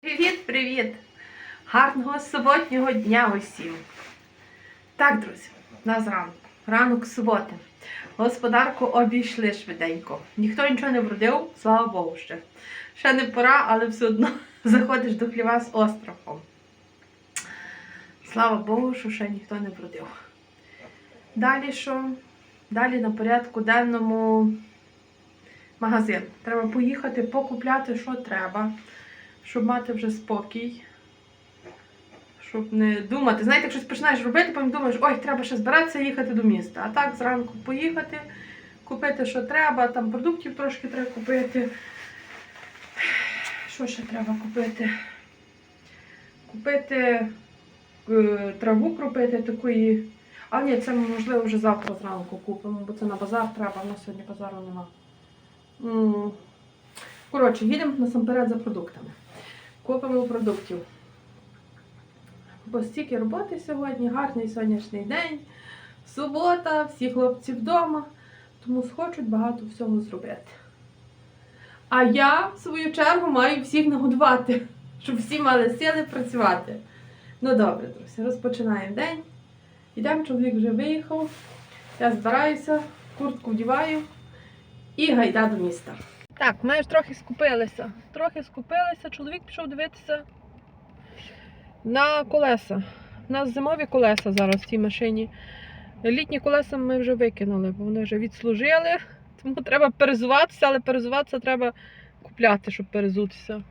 Привіт-привіт! Гарного суботнього дня усім! Так, друзі, у нас ранок. Ранок суботи. Господарку обійшли швиденько. Ніхто нічого не вродив, слава Богу ще. Ще не пора, але все одно заходиш до хліва з острахом. Слава Богу, що ще ніхто не вродив. Далі що? Далі на порядку денному магазин. Треба поїхати покупляти, що треба щоб мати вже спокій. Щоб не думати. Знаєте, як щось починаєш робити, потім думаєш, ой, треба ще збиратися їхати до міста. А так зранку поїхати, купити, що треба, там продуктів трошки треба купити. Що ще треба купити? Купити е, траву кропити такої. А ні, це можливо вже завтра зранку купимо, бо це на базар треба, у нас сьогодні базару нема. Коротше, їдемо насамперед за продуктами. Купимо продуктів. Бо стільки роботи сьогодні, гарний сонячний день, субота, всі хлопці вдома, тому схочуть багато всього зробити. А я, в свою чергу, маю всіх нагодувати, щоб всі мали сили працювати. Ну добре, друзі, розпочинаємо день. Йдемо, чоловік вже виїхав. Я збираюся, куртку вдіваю і гайда до міста. Так, ми ж трохи скупилися. Трохи скупилися, чоловік пішов дивитися на колеса. У нас зимові колеса зараз в цій машині. Літні колеса ми вже викинули, бо вони вже відслужили. Тому треба перезуватися, але перезуватися треба купляти, щоб перезутися.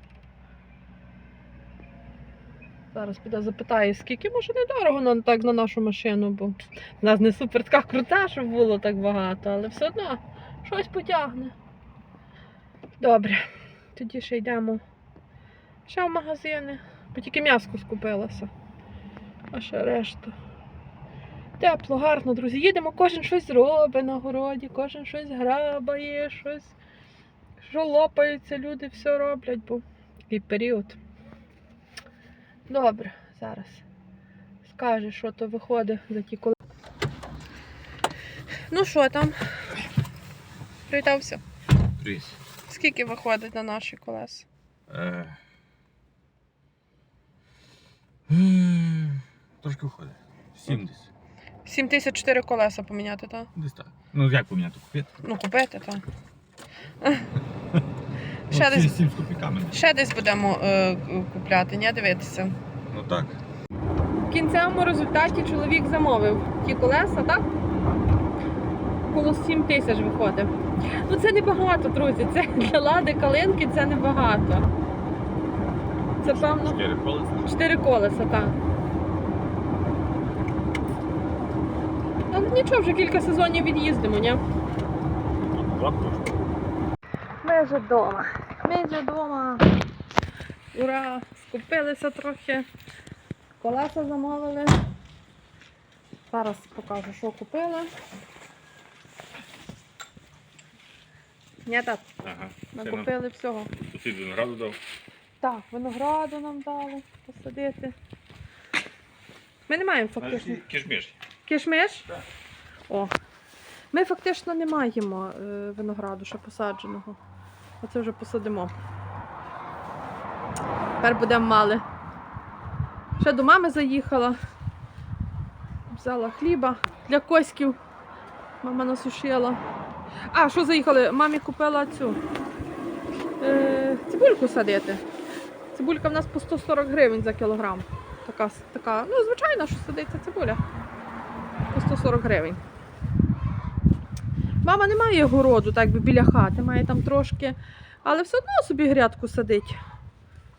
Зараз піде запитаю, скільки може недорого на, так на нашу машину, бо в нас не супер така крута, щоб було так багато, але все одно щось потягне. Добре, тоді ще йдемо ще в магазини, бо тільки м'яско скупилося. А ще решта. Тепло, гарно, друзі. Їдемо, кожен щось робить на городі, кожен щось грабає, щось, що лопаються, люди все роблять, бо такий період. Добре, зараз скаже, що то виходить за ті коли. Ну що там? Привітався. Привіт. Скільки виходить на наші колеса? Е... Трошки виходить. 70. 7 тисяч 4 колеса поміняти, так? Десь так. Ну як поміняти купити? Ну, купити, так. Ну, Ще десь- 7 з копійками. Ще десь будемо е, купляти, ні, дивитися. Ну так. В кінцевому результаті чоловік замовив ті колеса, так? Коло 7 тисяч виходить. Ну це небагато, друзі. Це для лади калинки це небагато. Це певно 4 колеса. 4 колеса, так. Ну нічого, вже кілька сезонів від'їздимо, ні? Ми вже вдома. Ми вже вдома. Ура! Скупилися трохи. Колеса замовили. Зараз покажу, що купила. Ні, так, Ага. накупили всього. Сусід винограду дав. Так, винограду нам дали посадити. Ми не маємо фактично. Кишміш. Кишмиш? Так. О. Ми фактично не маємо е, винограду ще посадженого. Оце вже посадимо. Тепер будемо мали. Ще до мами заїхала. Взяла хліба для коськів. Мама насушила. А, що заїхали? Мамі купила цю е, цибульку садити. Цибулька в нас по 140 гривень за кілограм. Така, така, ну, звичайно, що садиться цибуля по 140 гривень. Мама не має городу, так би біля хати, має там трошки, але все одно собі грядку садить.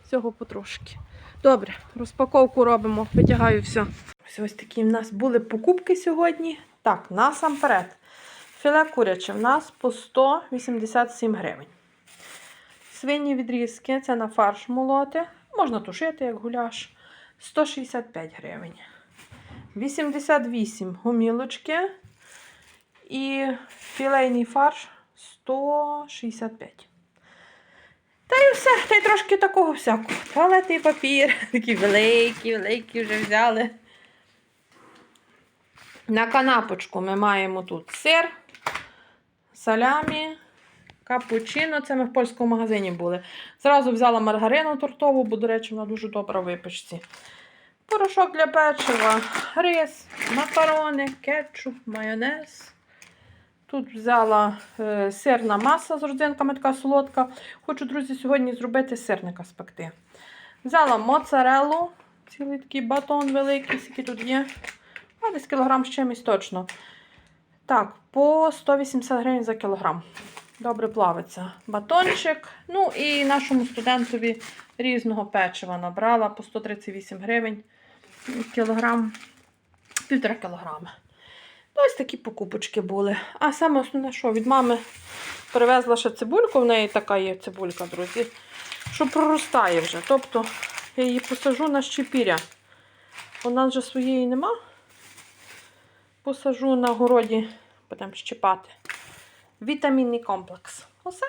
Всього потрошки. Добре, розпаковку робимо, витягаю все. Ось ось такі в нас були покупки сьогодні. Так, насамперед. Філе куряче в нас по 187 гривень. Свині відрізки, це на фарш молоти. Можна тушити, як гуляш. 165 гривень. 88 гумілочки і філейний фарш 165. Та й все, та й трошки такого всякого. Туалетний папір, такі великі, великі вже взяли. На канапочку ми маємо тут сир, салямі, Капучино, це ми в польському магазині були. Зразу взяла маргарину тортову, бо, до речі, вона дуже добра в випічці. Порошок для печива, рис, макарони, кетчуп, майонез. Тут взяла е, сирна маса з родзинками, така солодка. Хочу, друзі, сьогодні зробити сирника спекти. Взяла моцареллу, цілий такий батон великий, скільки тут є. А десь кілограм з чимось точно. Так, по 180 гривень за кілограм. Добре плавиться. Батончик. Ну і нашому студентові різного печива набрала по 138 гривень кілограм, півтора кілограми. Ну, Ось такі покупочки були. А саме основне, що від мами привезла ще цибульку, в неї така є цибулька, друзі, що проростає вже. Тобто я її посажу на щепіря. У нас же своєї нема. Посажу на городі, будемо щепати. Вітамінний комплекс. Усе.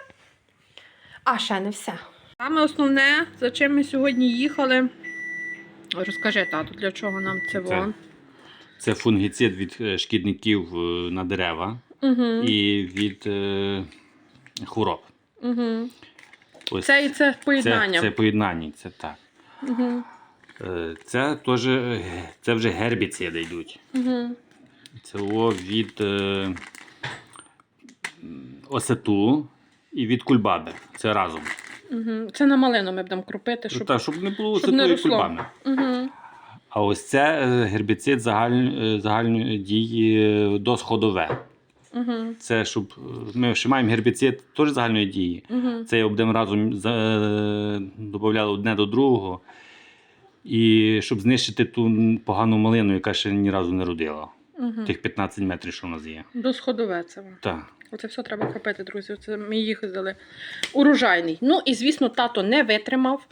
А ще не все. Саме основне, за чим ми сьогодні їхали. Розкажи, тату, для чого нам це Це? Це фунгіцид від е, шкідників е, на дерева Угу. і від е, хвороб. Угу. Ось Це і це це, поєднання. це поєднання, це так. Угу. Це теж це вже гербіциди йдуть. Угу. Це від е, осету і від кульбаби. Це разом. Угу. Це на малину ми будемо крупити, Щоб, так, щоб не було щоб осету не і росло. кульбаби. Угу. А ось це е, гербіцид загаль, е, загальної дії е, досходове. Угу. Це щоб е, ми ще маємо гербіцид теж загальної дії. Угу. Це будемо разом за- е, додавали одне до другого. І щоб знищити ту погану малину, яка ще ні разу не родила. Угу. Тих 15 метрів, що в нас є. Досходове це. Так. Оце все треба кропити, друзі. Оце ми їздили. Урожайний. Ну і звісно, тато не витримав.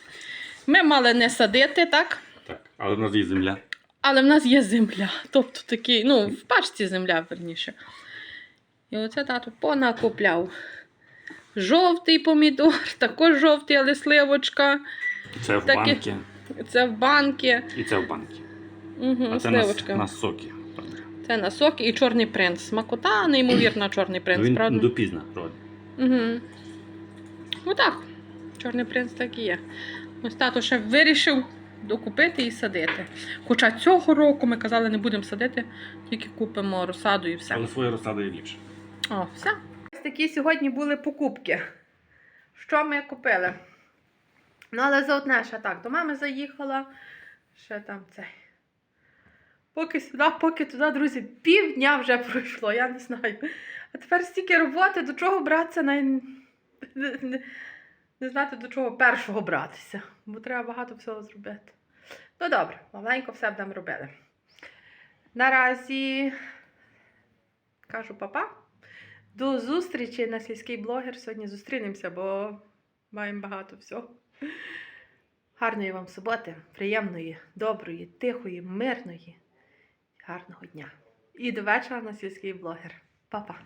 Ми мали не садити, так? так. Але в нас є земля. Але в нас є земля. Тобто такий, ну, в пачці земля, верніше. І оце тато понакупляв. Жовтий помідор, також жовтий, але сливочка. Це в Таке- банки. Це в банки. І це в банки. Угу, А це на, на соки. Це на сок і чорний принц. Смакота, неймовірна чорний принц, Він правда? допізно родить. Угу. Ну так, чорний принц так і є. Ось тато ще вирішив докупити і садити. Хоча цього року ми казали, не будемо садити, тільки купимо розсаду і все. Але своя розсада є ліпше. О, все. Ось такі сьогодні були покупки. Що ми купили? Ну, але за одне ще так. До мами заїхала. Ще там цей. Поки сюди, поки туди, друзі, півдня вже пройшло, я не знаю. А тепер стільки роботи, до чого братися, най... не, знати, до чого першого братися. Бо треба багато всього зробити. Ну добре, маленько все будемо робити. Наразі кажу папа. До зустрічі на сільський блогер. Сьогодні зустрінемося, бо маємо багато всього. Гарної вам суботи, приємної, доброї, тихої, мирної, гарного дня. І до вечора на сільський блогер. Па-па!